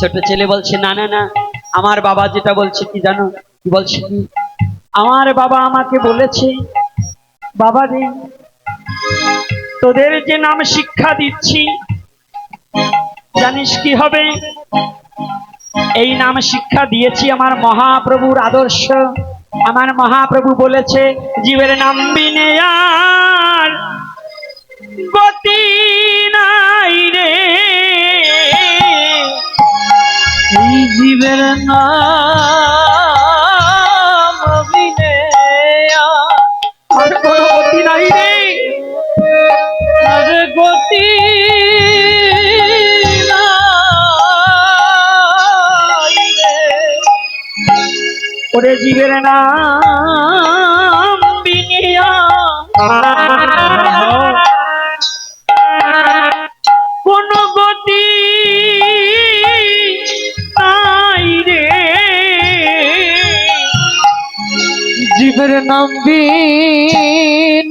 ছোট ছেলে বলছে, না না না, আমার বাবা যেটা বলছে কি জানো? কি বলছে কি? আমার বাবা আমাকে বলেছে বাবা রে তোদের যে নাম শিক্ষা দিচ্ছি, জানিস কি হবে? এই নাম শিক্ষা দিয়েছি আমার মহাপ্রভুর আদর্শ। আমার মহাপ্রভু বলেছে, জীবের নাম বিনে গতি নাই রে। এই জীবের নাম আর কোনো গতি নাই রে। আর গতি ওরে জীবের নাম বিনিয়া। নবীন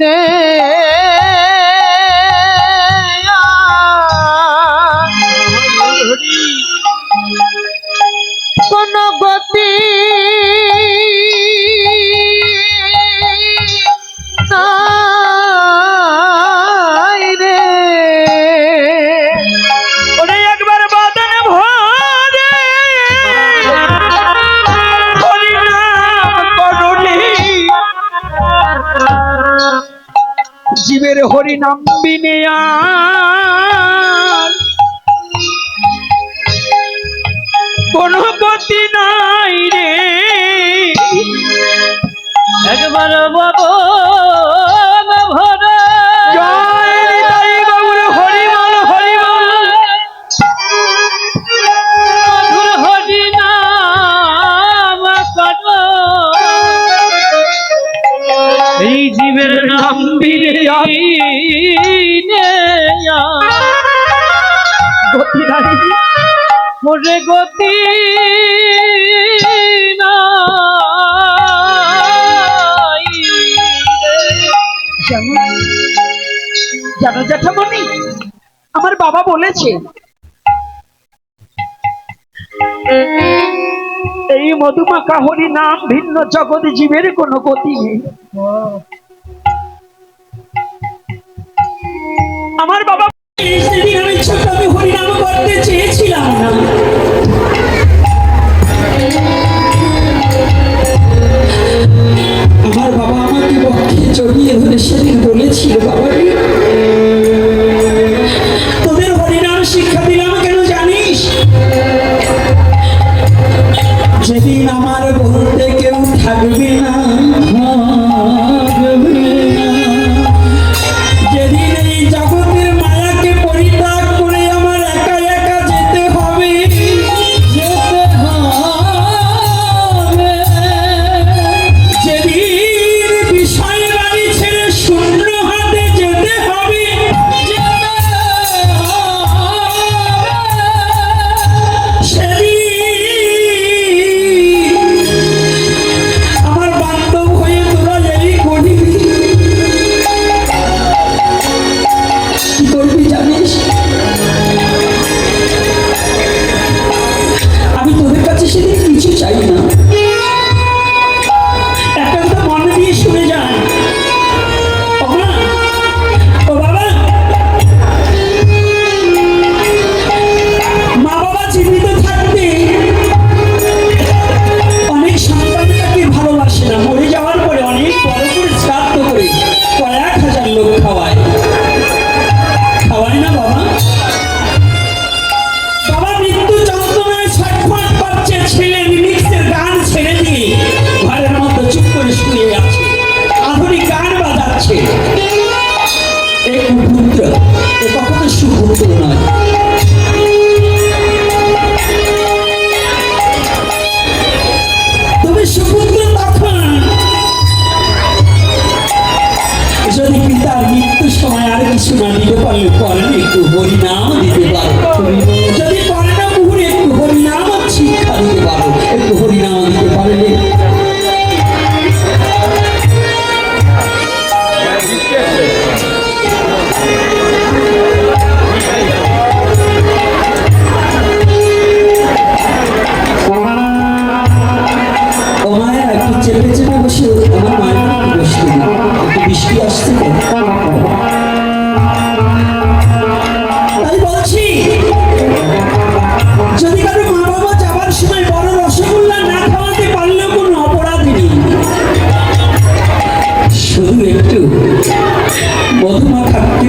আর কোনো গতি নাই রে গতি জানো জ্যাঠামণি আমার বাবা বলেছে, এই মধুমাকা হরি নাম ভিন্ন জগৎ জীবের কোনো গতি নেই।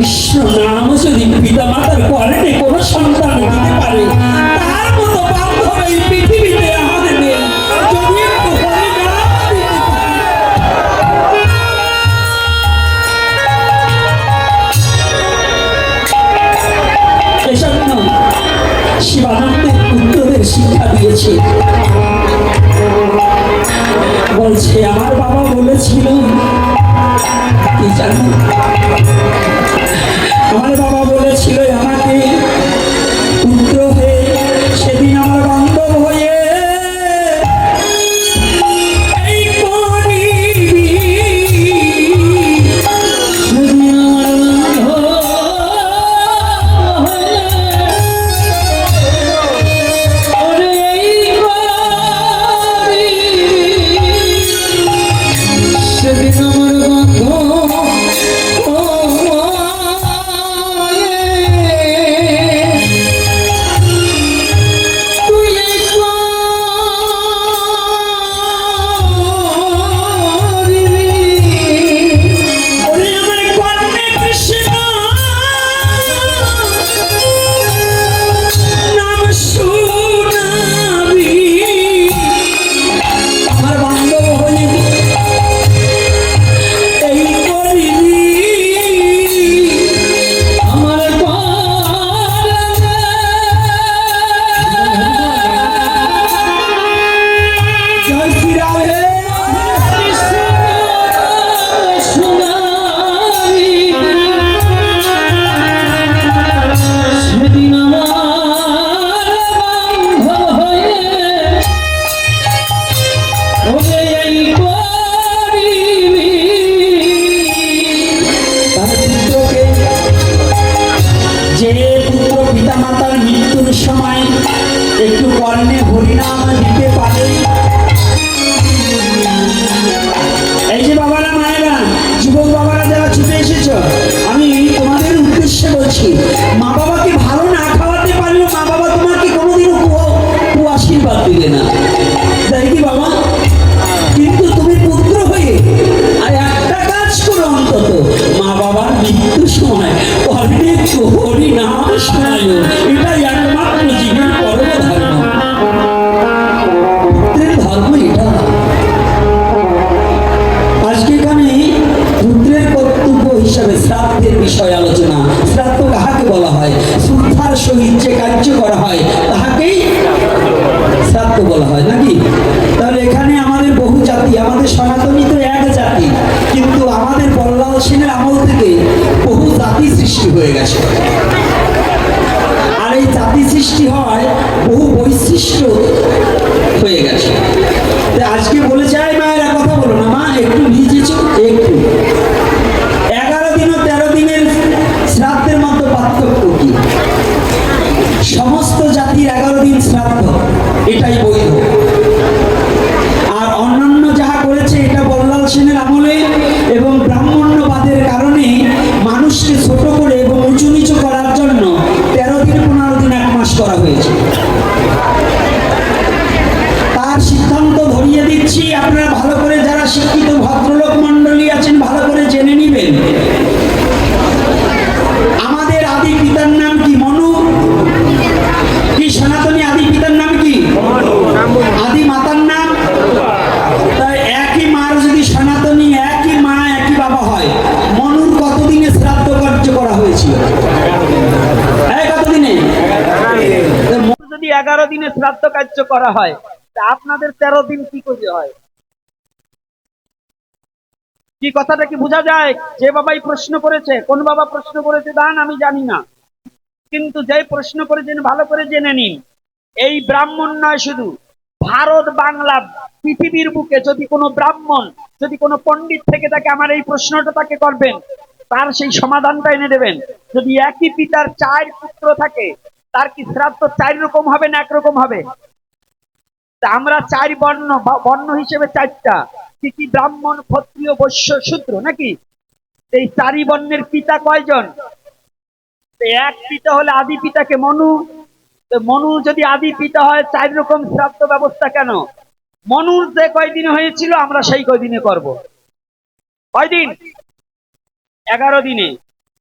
是那么 তার সিদ্ধান্ত ধরিয়ে দিচ্ছি, আপনারা ভালো করে যারা শিক্ষিত ভদ্রলোক মণ্ডলী আছেন, ভালো করে জেনে নিবেন। এগারো দিনে শ্রাদ্ধ কার্য করা হয়। আপনাদের তেরো দিন কি করে হয়? কি কথাটা কি বোঝা যায়? যে বাবাই প্রশ্ন করেছে, কোন বাবা প্রশ্ন করেছে দান আমি জানি না। কিন্তু যে প্রশ্ন করেছেন, ভালো করে জেনে নিন। এই ব্রাহ্মণ নয় শুধু, ভারত, বাংলা, পৃথিবীর বুকে যদি কোনো ব্রাহ্মণ, যদি কোনো পণ্ডিত থেকে তাকে আমার এই প্রশ্নটা তাকে করবেন, তার সেই সমাধানটা এনে দেবেন। যদি একই পিতার চার পুত্র থাকে তার কি শ্রাদ্ধ চার রকম হবে না একরকম হবে? আমরা চার বর্ণ বর্ণ হিসেবে চারটা। কি কি ব্রাহ্মণ, ক্ষত্রিয়, বৈশ্য, শূদ্র নাকি? এই চারি বর্ণের পিতা কয়জন? এক পিতা হলে আদি পিতাকে মনু। মনু যদি আদি পিতা হয় চার রকম শ্রাদ্ধ ব্যবস্থা কেন? মনুর যে কয়দিন হয়েছিল, আমরা সেই কয়দিনে করব? কয়দিন? এগারো দিনে।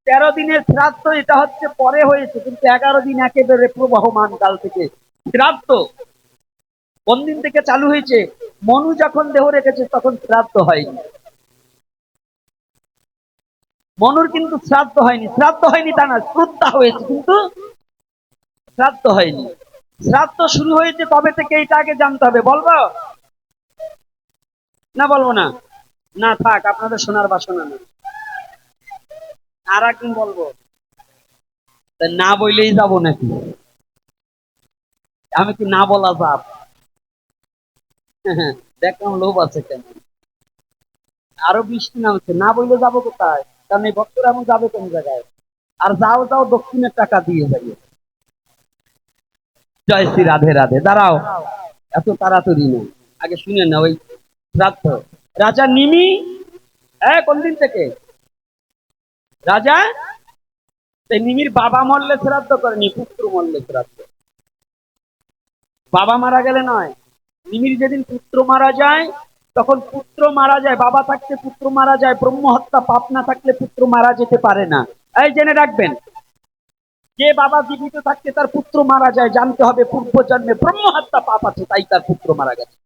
তেরো দিনের শ্রাদ্ধ, এটা হচ্ছে পরে হয়েছে, কিন্তু এগারো দিন একেবারে প্রবাহমান কাল থেকে। শ্রাদ্ধ কোন দিন থেকে চালু হয়েছে? মনু যখন দেহ রেখেছে, তখন শ্রাদ্ধ হয়নি। মনুর কিন্তু শ্রাদ্ধ হয়নি। শ্রাদ্ধ হয়নি তা না, শ্রদ্ধা হয়েছে, কিন্তু শ্রাদ্ধ হয়নি। শ্রাদ্ধ শুরু হয়েছে কবে থেকে এটা আগে জানতে হবে, বলব? না বলব না? না, থাক, আপনাদের শোনার বাসনা না আর কি বলব? না বললেই যাব নাকি? আমি কি না বলা যাব? দেখলাম লোভ আছে কেন? আরও বৃষ্টি নামছে, না বললে যাব কোথায়? কারণ এই ভক্তরা এমন যাবে কোন জায়গায়? আর যাও যাও, দক্ষিণের টাকা দিয়ে যাবে। জয় শ্রী রাধে রাধে। দাঁড়াও, এত তাড়াতাড়ি নেই আগে শুনে না ওই রাজা নিমি? হ্যাঁ কোন দিন থেকে? রাজা? নিমির বাবা মরলে শ্রাদ্ধ করেনি, পুত্র মরলে শ্রাদ্ধ। বাবা মারা গেলে নয়। নিমির যেদিন পুত্র মারা যায়, তখন পুত্র মারা যায়, বাবা থাকতে পুত্র মারা যায় ব্রহ্ম হত্যা পাপ না থাকলে পুত্র মারা যেতে পারে না। এই জেনে রাখবেন, যে বাবা জীবিত থাকতে তার পুত্র মারা যায়, জানতে হবে পূর্ব জন্মে ব্রহ্ম হত্যা পাপ আছে, তাই তার পুত্র মারা গেছে।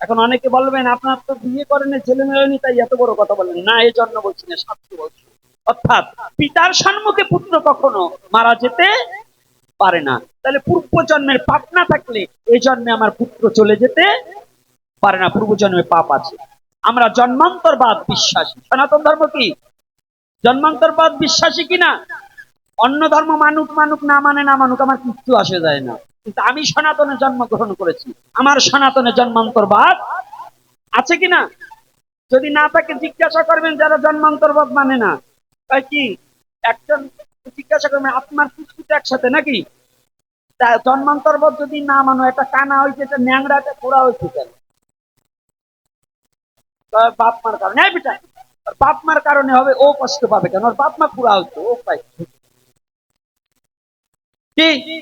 এখন অনেকে বলবেন, আপনার তো বিয়ে করেন, ছেলে মেলেনি, তাই এত বড় কথা বলেন না, এই জন্য বলছি না শাস্ত্র বলছি। অর্থাৎ পিতার সম্মুখে পুত্র কখনো মারা যেতে পারে না। তাহলে পূর্ব জন্মের পাপ না থাকলে এই জন্মে আমার পুত্র চলে যেতে পারে না পূর্ব জন্মে পাপ আছে। আমরা জন্মান্তরবাদ বিশ্বাসী। সনাতন ধর্ম কি? জন্মান্তরবাদ বিশ্বাসী কিনা? অন্য ধর্ম মানুক মানুক, না মানে না মানুক, আমার কিচ্ছু আসে যায় না। কিন্তু আমি সনাতনে জন্মগ্রহণ করেছি। আমার সনাতনে জন্মান্তরবাদ আছে কিনা যদি না থাকে জিজ্ঞাসা করবেন যারা জন্মান্তরবাদ মানে না। তাই কি? একজন জিজ্ঞাসা করবেন, আপনার কুচকুচে একসাথে নাকি? তা জন্মান্তরবাদ যদি না মানো, একটা কানা হয়েছে একটা ন্যাংরা একটা খোড়া হয়েছে কেন? বাপ মার কারণে, এই বেটা। বাপ মার কারণে হবে, ও কষ্ট পাবে কেন? ওর বাপ মা পুরা হচ্ছে, ও পাই কি?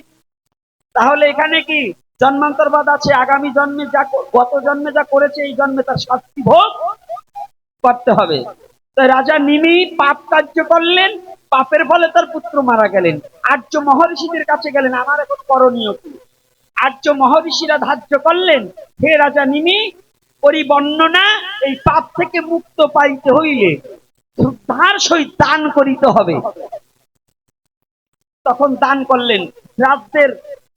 তাহলে এখানে কি জন্মান্তরবাদ আছে? আগামী জন্মে যা গত জন্মে যা করেছে, এই জন্মে তার শাস্তি ভোগ করতে হবে। তো রাজা নিমি পাপ কার্য করলেন, পাপের ফলে তার পুত্র মারা গেলেন। আর্য মহর্ষিদের কাছে গেলেন, আমার এখন করণীয় কি? আর্য মহর্ষিরা ধার্য করলেন, হে রাজা নিমি, পরিবর্ণনা এই পাপ থেকে মুক্ত পাইতে হইলে শ্রদ্ধার সহিত দান করিতে হবে। তখন দান করলেন শ্রাদ্ধের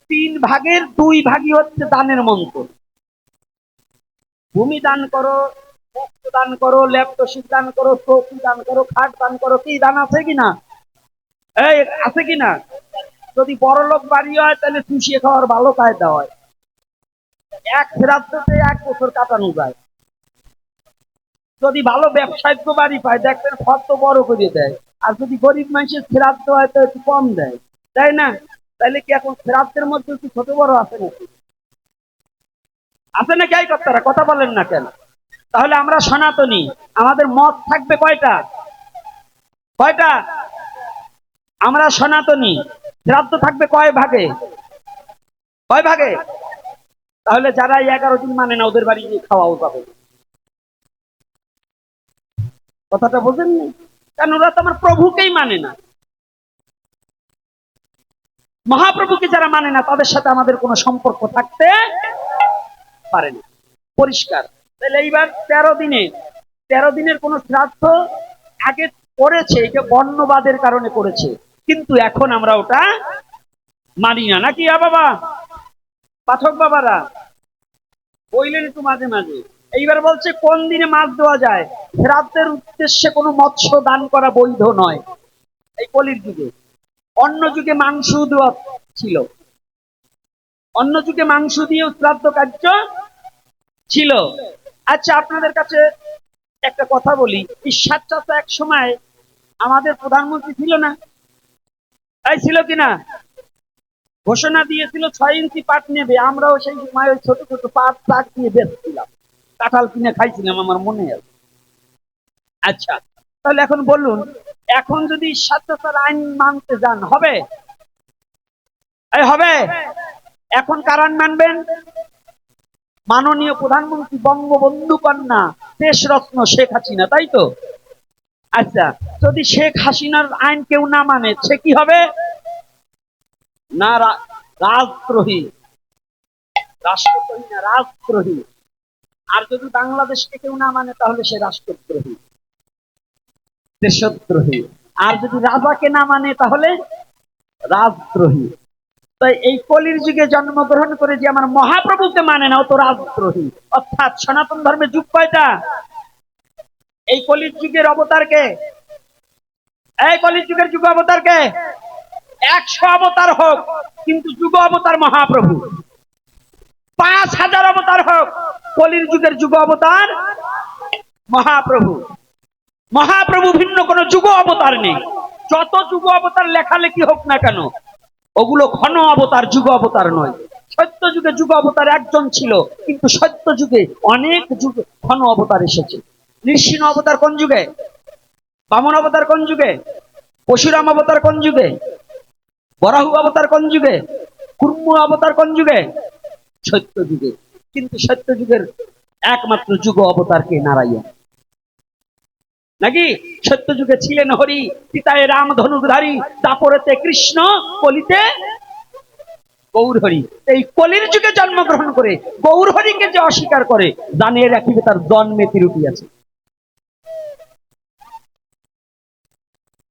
তিন ভাগের দুই ভাগই হচ্ছে দানের মন্ত্র। ভূমি দান করো বস্ত্র দান করো ল্যাপটপ দান করো চৌকি দান করো, খাট দান করো, কি দান আছে কিনা? এই, আছে কিনা? যদি বড় লোক বাড়ি হয়, তাহলে চুষিয়ে খাওয়ার ভালো কায়দা হয়। এক শ্রাদ্ধতে এক বছর কাটানো যায়। যদি ভালো ব্যবসায়িক বাড়ি পায়, দেখবেন ফর্দ বড় করে দেয়। আর যদি গরিব মানুষের শ্রাদ্ধ হয় তো একটু কম দেয়। তাই না? তাহলে কি এখন শ্রাদ্ধের মধ্যে একটু ছোট বড় আছে নাকি? আছে নাকি এই কর্তারা কথা বলেন না কেন? তাহলে আমরা সনাতনী, আমাদের মত থাকবে কয়টা? কয়টা? আমরা সনাতনী শ্রাদ্ধ থাকবে কয় ভাগে? কয় ভাগে? তাহলে যারা এগারো দিন মানে না, ওদের বাড়ি গিয়ে খাওয়াও পাবে কথাটা বোঝেননি? কারণ ওরা তো আমার প্রভুকেই মানে না। মহাপ্রভুকে যারা মানে না, তাদের সাথে আমাদের কোনো সম্পর্ক থাকতে পারে না পরিষ্কার। তাহলে এইবার তেরো দিনে, তেরো দিনের কোন শ্রাদ্ধ আগে করেছে এটা বর্ণবাদের কারণে করেছে। কিন্তু এখন আমরা ওটা মানি না। নাকি, আ বাবা? পাঠক বাবারা, বইলেন একটু মাঝে মাঝে। এইবার বলছে, কোন দিনে মাছ দেওয়া যায়? শ্রাদ্ধের উদ্দেশ্যে কোনো মৎস্য দান করা বৈধ নয়। এই কলির যুগে। অন্য যুগে মাংস দেওয়া ছিল। অন্য যুগে মাংস দিয়ে শ্রাদ্ধ কার্য ছিল। আচ্ছা আপনাদের কাছে একটা কথা বলি। ঈশ্বর চাচা এক সময় আমাদের প্রধানমন্ত্রী ছিল না? তাই ছিল কিনা? ঘোষণা দিয়েছিল, ছয় ইঞ্চি পাট নেবে। আমরাও সেই সময় ওই ছোট ছোট পাট চাক দিয়ে বেচছিলাম। কাঁঠাল কিনে খাইছিলাম, আমার মনে আছে। আচ্ছা তাহলে এখন বলুন এখন যদি স্বাস্থ্যতার আইন মানতে যান, হবে? হবে? এখন কারণ মানবেন? মাননীয় প্রধানমন্ত্রী বঙ্গবন্ধু কন্যা দেশরত্ন শেখ হাসিনা, তাই তো? আচ্ছা যদি শেখ হাসিনার আইন কেউ না মানে সে কি হবে? না রাজদ্রোহী। রাষ্ট্রদ্রোহী না, রাজদ্রোহী। আর যদি বাংলাদেশকে কেউ না মানে তাহলে সে রাষ্ট্রদ্রোহী। দেশদ্রোহী। আর যদি রাজাকে না মানে তাহলে রাজদ্রোহী। তাই এই কলির যুগে জন্মগ্রহণ করে যে আমার মহাপ্রভুকে মানে না তো রাজদ্রোহী। অর্থাৎ সনাতন ধর্মের যুগ কয়টা? এই কলির যুগের অবতারকে এই কলির যুগের যুগ অবতারকে একশো অবতার হোক, কিন্তু যুগ অবতার মহাপ্রভু। পাঁচ হাজার অবতার হোক, কলির যুগের যুগ অবতার মহাপ্রভু। মহাপ্রভু ভিন্ন কোন যুগ অবতার নেই। যত যুগ অবতার লেখালেখি হোক না কেন, ওগুলো ঘন অবতার, যুগ অবতার নয়। সত্য যুগে যুগ অবতার একজন ছিল, কিন্তু সত্য যুগে অনেক যুগ ঘন অবতার এসেছে। নৃসিংহ অবতার কোন যুগে? বামন অবতার কোন যুগে? পশুরাম অবতার কোন যুগে? বরাহু অবতার কোন যুগে? কুর্মু অবতার কোন যুগে? সত্য যুগে। কিন্তু সত্য যুগের একমাত্র যুগ অবতারকে নারায়ণ। নাকি সত্য যুগে ছিলেন হরি, পিতায় রাম ধনুধারী তাপরেতে কৃষ্ণ, কলিতে গৌর হরি এই কলির যুগে জন্মগ্রহণ করে গৌর হরিকে যে অস্বীকার করে, জানিয়ে রাখিবে তার জন্মে তিরুটি আছে।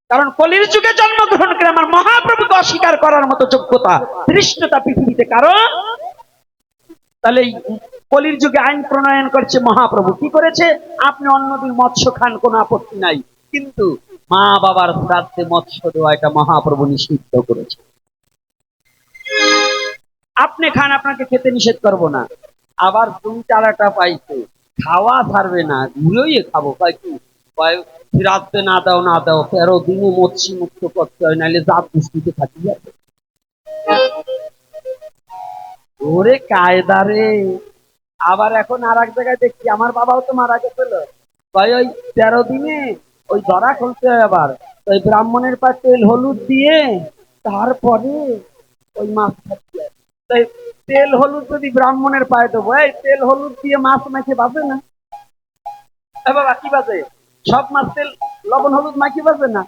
কারণ কলির যুগে জন্মগ্রহণ করে আমার মহাপ্রভুকে অস্বীকার করার মতো যোগ্যতা, ধৃষ্টতা পৃথিবীতে কারণ তাহলে কলির যুগে আইন প্রণয়ন করছে মহাপ্রভু। কি করেছে? আপনি অন্যদিন মৎস্য খান, কোনো আপত্তি নাই। কিন্তু মা বাবার শ্রাদ্ধে মৎস্য দেওয়া এটা মহাপ্রভু নিষিদ্ধ করেছে। আপনি খান, আপনাকে খেতে নিষেধ করব না। আবার তুমি চারাটা পাইছে। খাওয়া ছাড়বে না ঘুরেই খাব। কয় কি? কয় না দাও না দাও, তেরো দিনে মৎস্য মুক্ত করতে হয়, নাহলে জাত দুষ্টিতে থাকি যাবে। ওরে কায়দা রে! আবার এখন আর এক জায়গায় দেখছি, আমার বাবাও তো মারা গেছিল। কয় ওই তেরো দিনে ওই ধরা খুলতে হয় আবার ওই ব্রাহ্মণের পা তেল হলুদ দিয়ে তারপরে ওই মাছ তাই তেল হলুদ যদি ব্রাহ্মণের পায়ে দেবো, এই তেল হলুদ দিয়ে মাছ মাখে বাজে না। বাবা, কি বাজে? সব মাছ তেল, লবণ হলুদ মাখি বাজে না।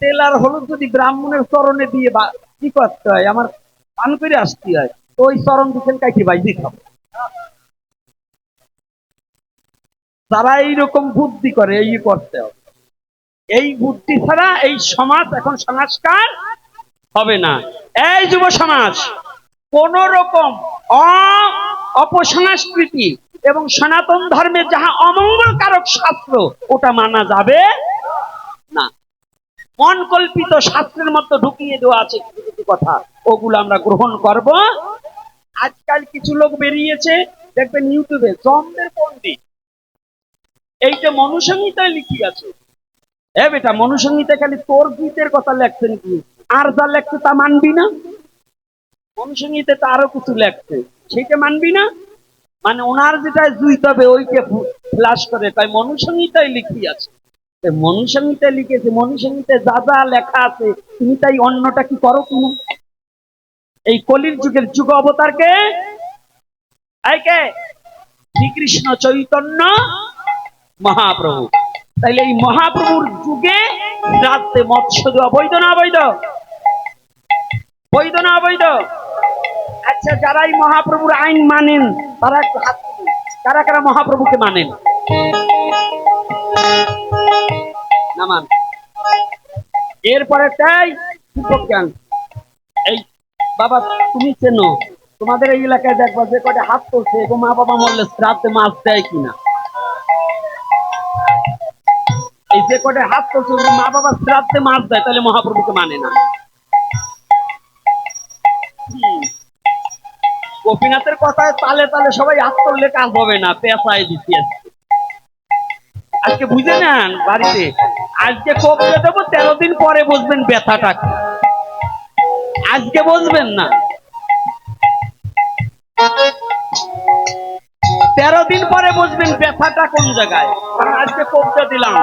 তেল আর হলুদ যদি ব্রাহ্মণের চরণে দিয়ে কি করতে হয়? আমার পান করে আসতে হয়। তো ওই চরণ দিচ্ছেন কাইকে বাইজি খাব তারা এইরকম বুদ্ধি করে, এই করতে হবে। এই বুদ্ধি ছাড়া এই সমাজ এখন সংস্কার হবে না। এই যুব সমাজ, কোন রকম অপসংস্কৃতি এবং সনাতন ধর্মের যাহা অমঙ্গলকারক শাস্ত্র, ওটা মানা যাবে না। অনকল্পিত শাস্ত্রের মতো ঢুকিয়ে দেওয়া আছে কিছু কিছু কথা, ওগুলো আমরা গ্রহণ করব। আজকাল কিছু লোক বেরিয়েছে, দেখবেন ইউটিউবে জমদের পণ্ডিত এই যে মনুসংহিতায় লিখি আছে এ বেটা মনুসংহিতা খালি তোর গীতের কথা লেখছেন কি? আর যা লেখছে তা মানবি না? মনুসংহিতে তো আরও কিছু লেখছে। সেটা মানবি না? মানে ওনার যেটা জুইতে হবে ওইকে ফ্লাশ করে। তাই মনুসংহিতায় লিখি আছে মনুসংহিতায় লিখেছে মনুসংহিতে যা যা লেখা আছে, তুমি তাই অন্যটা কি করো কিনা এই কলির যুগের যুগ অবতারকে? শ্রীকৃষ্ণ চৈতন্য মহাপ্রভু। তাইলে এই মহাপ্রভুর যুগে রাত্রে মৎস্য দেওয়া বৈধ না অবৈধ? বৈধ না অবৈধ? আচ্ছা যারা এই মহাপ্রভুর আইন মানেন, তারা একটু হাত কারা কারা মহাপ্রভুকে মানেন? না মান। এরপরে তাই জ্ঞান এই বাবা, তুমি চেনো, তোমাদের এই এলাকায় দেখবা যে কটা হাত তুলছে মা বাবা মরলে শ্রাদ্ধে মাছ দেয় কিনা? এই যে কটা হাত তুলছে মা বাবা শ্রাদ্ধে মাছ দেয়, তাহলে মহাপ্রভুকে মানে না। গোপীনাথের কথায় তালে তালে সবাই হাত তুললে কাজ হবে না, পেশায় দিচ্ছি আজকে। বুঝে নেন বাড়িতে? আজকে কবজে দেবো, তেরো দিন পরে বুঝবেন ব্যথাটা আজকে বুঝবেন না। বুঝবেন ব্যথাটা কোন জায়গায়? কারণ আজকে কবজা দিলাম।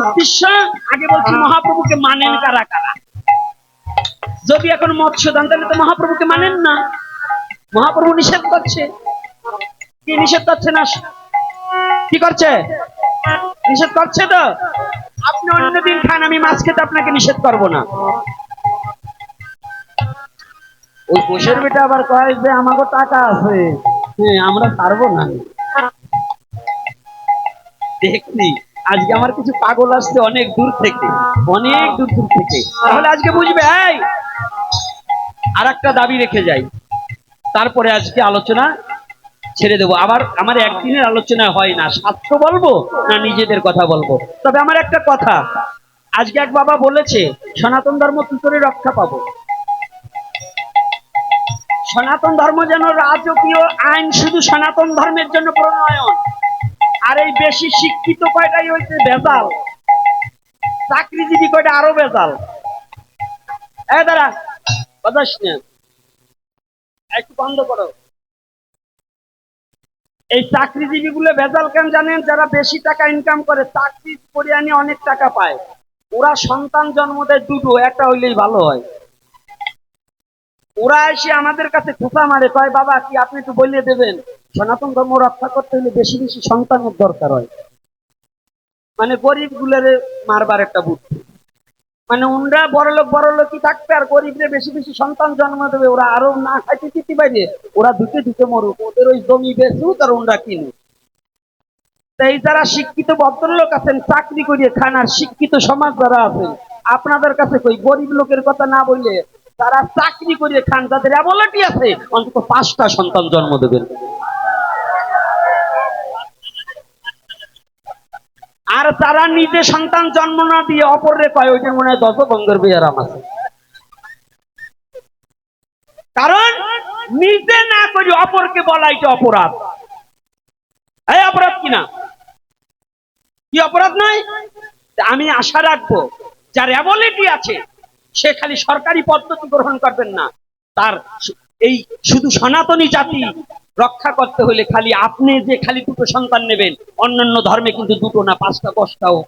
উদ্দেশ্য, আগে বলছি মহাপ্রভুকে মানেন কারা কারা? যদি এখন মৎস্য দান, তাহলে তো মহাপ্রভুকে মানেন না। মহাপ্রভু নিষেধ করছে। কি নিষেধ করছে না? কি করছে? নিষেধ করছে তো? আপনি অন্যদিন খান, আমি মাছ খেতে আপনাকে নিষেধ করব না। ওই বসের বেটা আবার কয় যে আমাকে টাকা আছে। হ্যাঁ আমরা পারব না। আজকে আমার কিছু পাগল আসছে অনেক দূর থেকে, অনেক দূর দূর থেকে। তাহলে আজকে বুঝবে, এই! আর একটা দাবি রেখে যাই। তারপরে আজকে আলোচনা ছেড়ে দেবো। আবার আমার একদিনের আলোচনা হয় না শাস্ত্র বলব না নিজেদের কথা বলব? তবে আমার একটা কথা, আজকে এক বাবা বলেছে, সনাতন ধর্ম কি করে রক্ষা পাবো? সনাতন ধর্ম যেন রাজকীয় আইন শুধু সনাতন ধর্মের জন্য প্রণয়ন আর এই বেশি শিক্ষিত কয়টাই হয়েছে বেজাল চাকরিজীবী কয়টা আরও বেজাল এ দাঁড়া একটু বন্ধ করো। এই চাকরিজীবী গুলো ভেজাল কেন জানেন? যারা বেশি টাকা ইনকাম করে, চাকরি করে আনি অনেক টাকা পায়। ওরা সন্তান জন্ম দেয় দুটো, একটা হইলেই ভালো হয়। ওরা এসে আমাদের কাছে খোঁচা মারে, কয়, বাবা, কি আপনি একটু বলিয়ে দেবেন? সনাতন ধর্ম রক্ষা করতে হলে বেশি বেশি সন্তানের দরকার হয়। মানে গরিব গুলারে মারবার একটা বুদ্ধি। মানে উনরা বড় লোক বড় লোকই থাকবে আর গরিবরে বেশি বেশি সন্তান জন্ম দেবে, ওরা আরও না খাইতে দিতে পারে, ওরা দুটো দুটো মরুক। ওদের ওই জমি বেচুক আর ওনরা কিনুক। তাই যারা শিক্ষিত ভদ্রলোক আছেন, চাকরি করিয়ে খান আর শিক্ষিত সমাজ যারা আছেন আপনাদের কাছে কই, গরিব লোকের কথা না বললে তারা চাকরি করিয়ে খান, যাদের অ্যাবলিটি আছে, অন্তত পাঁচটা সন্তান জন্ম দেবেন। আর তারা নিজে সন্তান জন্ম না দিয়ে অপরে কয় ওইটার মনে হয় দশ গঙ্গের বেয়ারাম আছে। কারণ নিজে না করি অপরকে বলা এটা অপরাধ। এই অপরাধ কিনা কি অপরাধ নয়? আমি আশা রাখব, যার অ্যাবলিটি আছে, সে খালি সরকারি পদ্ধতি গ্রহণ করবেন না। তার এই শুধু সনাতনী জাতি রক্ষা করতে হলে খালি আপনি যে খালি দুটো সন্তান নেবেন, অন্যান্য ধর্মে কিন্তু দুটো না, পাঁচটা, দশটাও।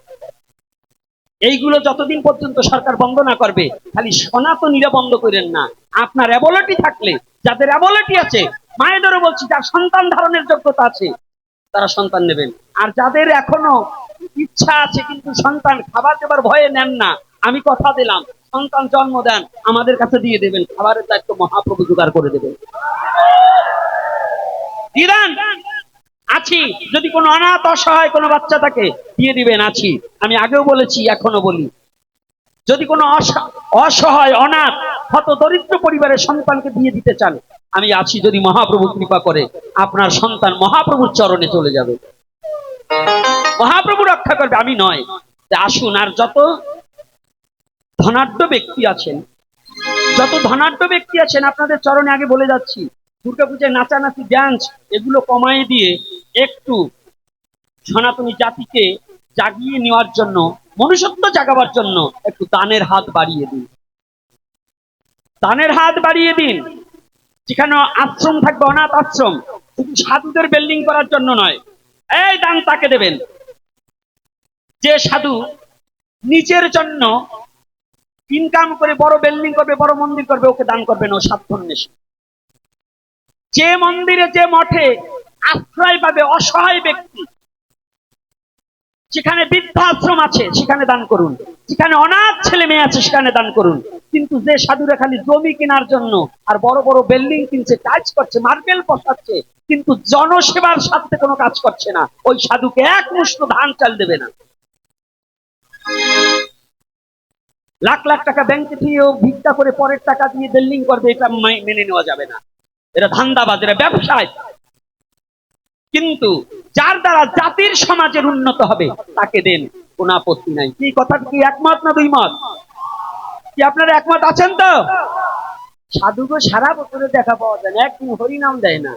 এইগুলো যতদিন পর্যন্ত সরকার বন্ধ না করবে, খালি সনাতনীরা বন্ধ করেন না। আপনার অ্যাবলিটি থাকলে, যাদের অ্যাবলিটি আছে, মায়েদেরও বলছি, যার সন্তান ধারণের যোগ্যতা আছে, তারা সন্তান নেবেন। আর যাদের এখনও ইচ্ছা আছে কিন্তু সন্তান খাবার দেবার ভয়ে নেন না, আমি কথা দিলাম, সন্তান জন্ম দেন, আমাদের কাছে দিয়ে দেবেন, খাবারের দায়িত্ব মহাপ্রভু জোগাড় করে দেবেন। আছি। যদি কোনো অনাথ অসহায় কোনো বাচ্চা থাকে দিয়ে দিবেন, আছি। আমি আগেও বলেছি এখনও বলি। যদি কোনো অসহ- অসহায়, অনাথ হত দরিদ্র পরিবারের সন্তানকে দিয়ে দিতে চান, আমি আছি যদি মহাপ্রভু কৃপা করে, আপনার সন্তান মহাপ্রভুর চরণে চলে যাবে। মহাপ্রভু রক্ষা করবে, আমি নয়। আসুন, আর যত ধনাঢ্য ব্যক্তি আছেন, যত ধনাঢ্য ব্যক্তি আছেন, আপনাদের চরণে আগে বলে যাচ্ছি দুর্গাপূজায় নাচানাচি ডান্স এগুলো কমায় দিয়ে একটু সনাতনী জাতিকে জাগিয়ে নেওয়ার জন্য, মনুষ্যত্ব জাগাবার জন্য একটু দানের হাত বাড়িয়ে দিন। দানের হাত বাড়িয়ে দিন। যেখানে আশ্রম থাকবে, অনাথ আশ্রম, শুধু সাধুদের বিল্ডিং করার জন্য নয়। এই দান তাকে দেবেন। যে সাধু নিজের জন্য ইনকাম করে বড় বিল্ডিং করবে, বড় মন্দির করবে, ওকে দান করবেন ও স্বার্থন্বেষী যে মন্দিরে যে মঠে আশ্রয় পাবে অসহায় ব্যক্তি, যেখানে বৃদ্ধাশ্রম আছে, সেখানে দান করুন। যেখানে অনাথ ছেলে মেয়ে আছে, সেখানে দান করুন। কিন্তু যে সাধুরা খালি জমি কেনার জন্য আর বড় বড় বিল্ডিং কিনছে, কাজ করছে, মার্বেল বসাচ্ছে কিন্তু জনসেবার স্বার্থে কোনো কাজ করছে না। ওই সাধুকে এক মুষ্ট ধান চাল দেবে না। লাখ লাখ টাকা ব্যাংকে দিয়েও ভিক্ষা করে পরের টাকা দিয়ে বিল্ডিং করবে, এটা মেনে নেওয়া যাবে না। এটা ধান্দাবাজ এটা ব্যবসায়। কিন্তু যার দ্বারা জাতির সমাজের উন্নত হবে, তাকে দেন কোন আপত্তি নাই। কি কথা? কি একমত না দুই মত কি আপনারা একমত আছেন তো? সাধুগো সারা বছরে দেখা পাওয়া যায় না, একদিন হরিনাম দেয় না।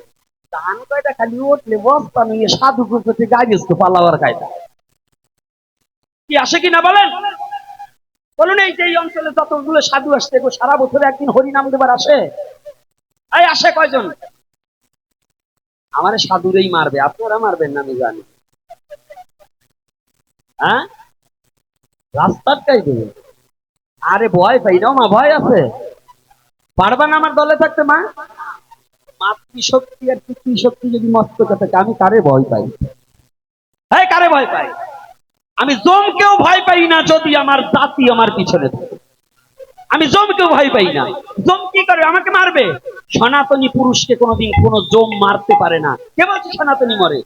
ধান কয়টা খালি উঠলে বস্তা নিয়ে সাধু করতে গাড়ি পালাবার কায়দা। কি আসে কিনা বলেন? বলুন এই যে এই অঞ্চলে যতগুলো সাধু আসছে সারা বছরে একদিন হরিনাম দেবার আসে? এই আসে কয়জন? আমার সাধুরেই মারবে, আপনারা মারবেন না আমি জানি। হ্যাঁ? রাস্তাটাই দেবে আরে ভয় পাই না মা, ভয় আছে। পারবা না আমার দলে থাকতে মা? মাতৃশক্তি আর পিতৃশক্তি যদি মস্তকে থাকে, আমি কারে ভয় পাই? হ্যাঁ কারে ভয় পাই? আমি জমকেও ভয় পাই না যদি আমার জাতি আমার পিছনে থাকে। আমি জমকেও ভয় পাই না। জম কি করে? আমাকে মারবে? সনাতনী পুরুষকে কোনোদিন কোনো জম মারতে পারে না। কে বলছে সনাতনী মরে?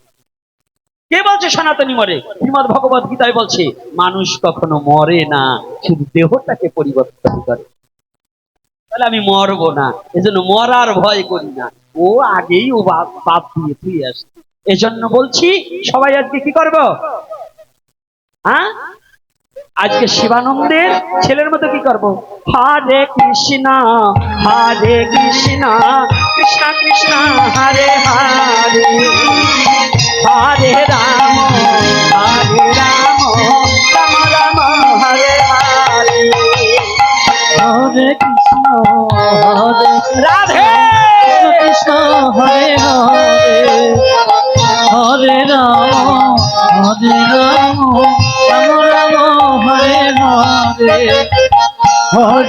কে বলছে সনাতনী মরে? শ্রীমদ ভগবত গীতায় বলছে, মানুষ কখনো মরে না, শুধু দেহটাকে পরিবর্তন করে। তাহলে আমি মরবো না, এজন্য মরার ভয় করি না। ও আগেই ও বাদ দিয়ে তুই আসে। এজন্য বলছি, সবাই আজকে কি করব? হ্যাঁ? আজকে শিবানন্দের ছেলের মতো কি করব? হরে কৃষ্ণ হরে কৃষ্ণ কৃষ্ণ কৃষ্ণ হরে হরে।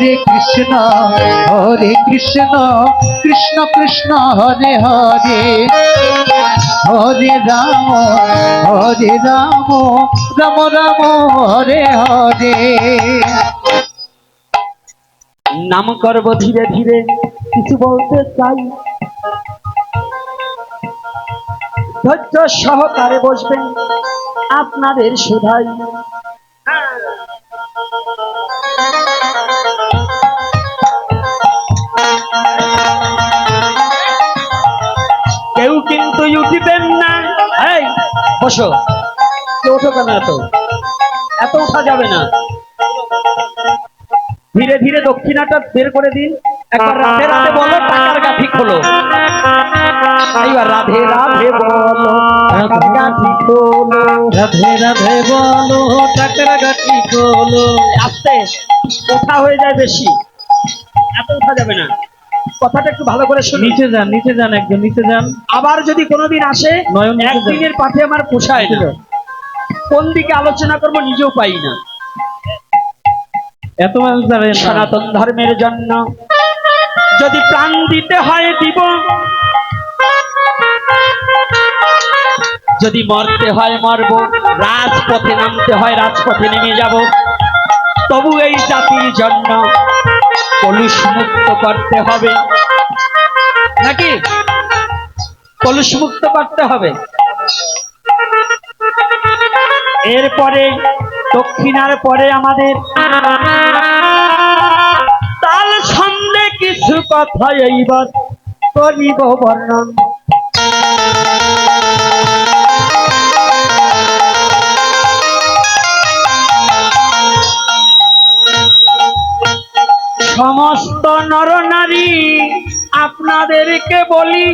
হরে কৃষ্ণ হরে কৃষ্ণ কৃষ্ণ কৃষ্ণ, হরে হরে। হরে রাম হরে রাম রাম রাম, হরে হরে। নাম করব ধীরে ধীরে, কিছু বলতে চাই। ধৈর্য সহকারে বসবেন, আপনাদের সুধাই বসো। ওঠো কেন এত? এত উঠা যাবে না। ধীরে ধীরে দক্ষিণাটা বের করে দিন। একবার রাধে রাধে বলো, টাকার গাঠি খোলো এইবার রাধে রাধে বলো, টাকার গাঠি খোলো রাধে রাধে বলো, টাকার আস্তে, ওঠা হয়ে যায় বেশি। এত উঠা যাবে না। কথাটা একটু ভালো করে নিচে যান নিচে যান একজন নিচে যান। আবার যদি কোনোদিন আসে একদিনের পাঠে আমার পোষায় না। কোন দিকে আলোচনা করব নিজেও পাই না। এত সনাতন ধর্মের জন্য যদি প্রাণ দিতে হয় দিব। যদি মরতে হয় মরব রাজপথে নামতে হয় রাজপথে নেমে যাব। তবু এই জাতির জন্য কলুষ মুক্ত করতে হবে। নাকি? কলুষ মুক্ত করতে হবে। এরপরে, দক্ষিণার পরে আমাদের তাল সামনে কিছু কথা এইবার করিব বর্ণন। সমস্ত নরনারী আপনাদেরকে বলি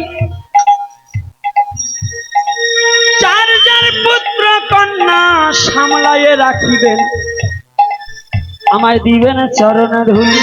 চার চার পুত্র কন্যা সামলাইয়ে রাখিবেন। আমায় দিবেন চরণের ধুলি